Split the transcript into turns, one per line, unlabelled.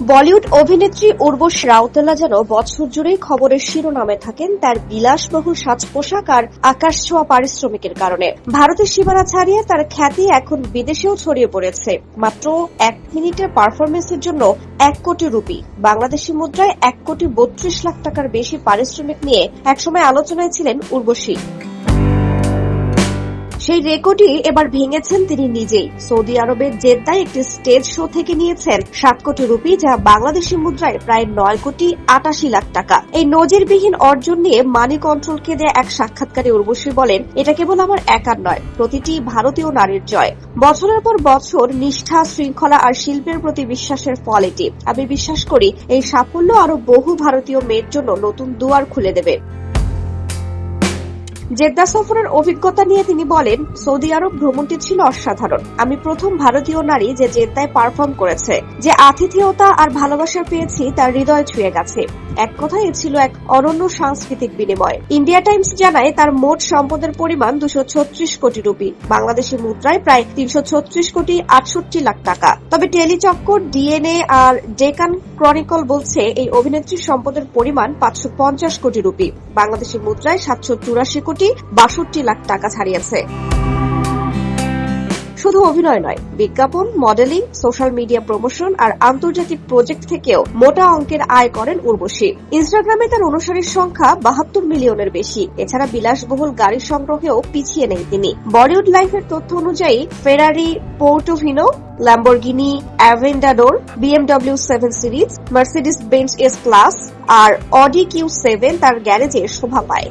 বলিউড অভিনেত্রী উর্বশ রাউতেলা যেন বছর জুড়েই খবরের শিরোনামে থাকেন তার বিলাসবহুল সাজ পোশাক আর আকাশ ছোঁয়া পারিশ্রমিকের কারণে। ভারতের সীমানা ছাড়িয়ে তার খ্যাতি এখন বিদেশেও ছড়িয়ে পড়েছে। মাত্র এক মিনিটের পারফরমেন্সের জন্য এক কোটি রুপি। বাংলাদেশি মুদ্রায় এক কোটি বত্রিশ লাখ টাকার বেশি পারিশ্রমিক নিয়ে একসময় আলোচনায় ছিলেন উর্বশী। সেই রেকর্ডই এবার ভেঙেছেন তিনি নিজেই। সৌদি আরবের জেদ্দায় একটি স্টেজ শো থেকে নিয়েছেন সাত কোটি রুপি, যা বাংলাদেশি মুদ্রায় প্রায় নয় কোটি আটাশি লাখ টাকা। এই নজিরবিহীন অর্জন নিয়ে মানি কন্ট্রোলকে দেয়া এক সাক্ষাৎকারে উর্বশী বলেন, এটা কেবল আমার একার নয়, প্রতিটি ভারতীয় নারীর জয়। বছরের পর বছর নিষ্ঠা, শৃঙ্খলা আর শিল্পের প্রতি বিশ্বাসের ফল এটি। আমি বিশ্বাস করি, এই সাফল্য আরও বহু ভারতীয় মেয়ের জন্য নতুন দুয়ার খুলে দেবে। জেদ্দা সফরের অভিজ্ঞতা নিয়ে তিনি বলেন, সৌদি আরব ভ্রমণটি ছিল অসাধারণ। আমি প্রথম ভারতীয় নারী যে জেদ্দায় পারফর্ম করেছে, যে আতিথেয়তা আর ভালোবাসা পেয়েছি, তার হৃদয় ছুঁয়ে গেছে। এক কথায় ছিল এক অনন্য সাংস্কৃতিক বিনিময়। ইন্ডিয়া টাইমস জানায়, তার মোট সম্পদের পরিমাণ দুশো ছত্রিশ কোটি রুপি। বাংলাদেশি মুদ্রায় প্রায় তিনশো ছত্রিশ কোটি আটষট্টি লাখ টাকা। তবে টেলিচক্কর, ডিএনএ আর ডেকান ক্রনিকল বলছে, এই অভিনেত্রীর সম্পদের পরিমাণ পাঁচশো পঞ্চাশ কোটি রুপি। বাংলাদেশি মুদ্রায় সাতশো চুরাশি কোটি বাষট্টি লাখ টাকা ছাড়িয়েছে। শুধু অভিনয় নয়, বিজ্ঞাপন, মডেলিং, সোশ্যাল মিডিয়া প্রমোশন আর আন্তর্জাতিক প্রজেক্ট থেকেও মোটা অঙ্কের আয় করেন উর্বশী। ইনস্টাগ্রামে তার অনুসারীর সংখ্যা বাহাত্তর মিলিয়নের বেশি। এছাড়া বিলাসবহুল গাড়ি সংগ্রহেও পিছিয়ে নেই তিনি। বলিউড লাইফের তথ্য অনুযায়ী Ferrari Portofino Lamborghini Aventador BMW seven series Mercedes Benz S class আর অডি কিউ সেভেন তার গ্যারেজে শোভা পায়।